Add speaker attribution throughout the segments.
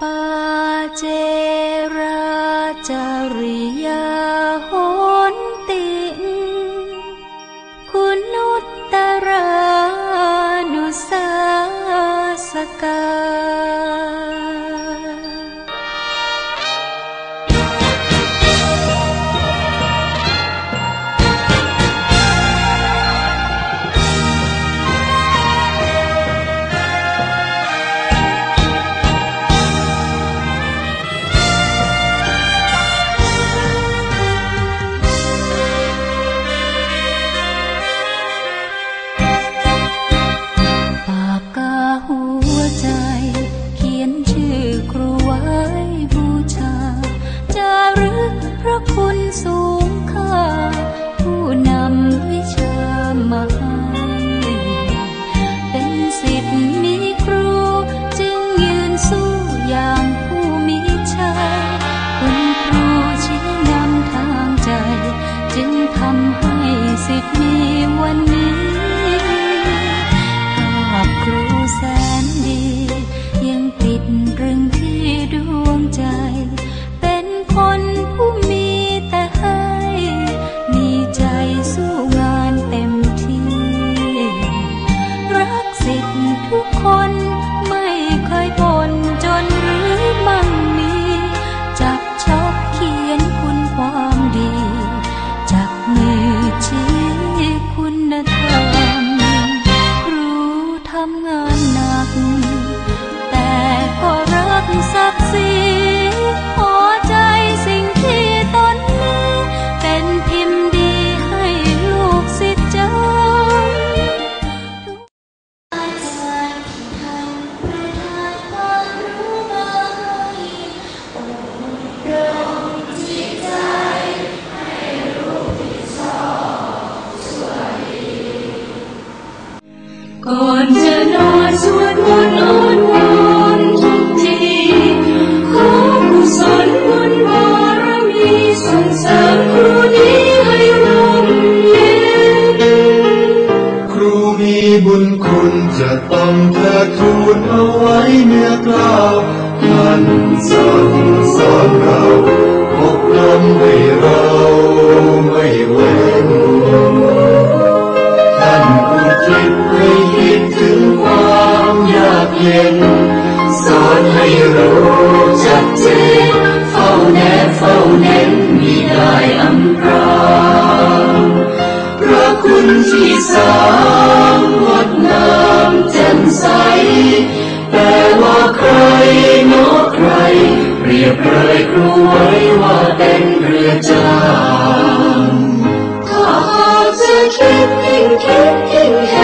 Speaker 1: ปาเจราจริยาหนติงคุณุตตรานุสาสกา คุณสู ก่อนจะนอนสวดมนต์อ้อนวอนทุกทีขอกุศลบุญบารมีส่งเสริมครูนี้ให้ร่มเย็น
Speaker 2: ครูมีบุญคุณจะต้องเธอทูลเอาไว้เมื่อกล่าวท่านทรงสอนเรา็น สอนให้รู้จักเจนเฝ้าแนบเฝ้าเน้นมีได้อัมพราพระคุณที่สามงดน้ำแจ่มใส แต่ว่าใครโนใคร เปรียบเลยครูไว้ว่าเป็นเรือจาง
Speaker 1: ถ้าจะคิดยิ่งคิดยิ่งเห็น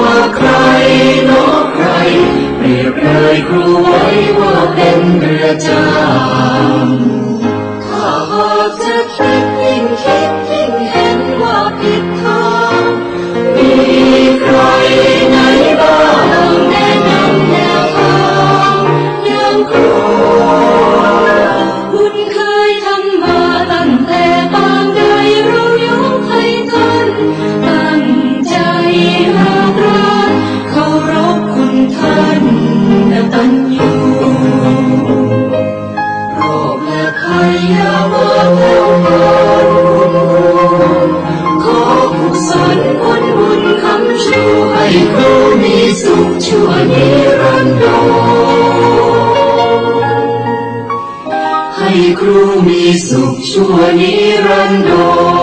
Speaker 1: ว่าใครนอใครเปรียบเลยครูไว้ว่าเป็นเรือจ้า ให้เขามีสุขชั่วนิรันดรให้ครูมีสุขชั่วนิรันดร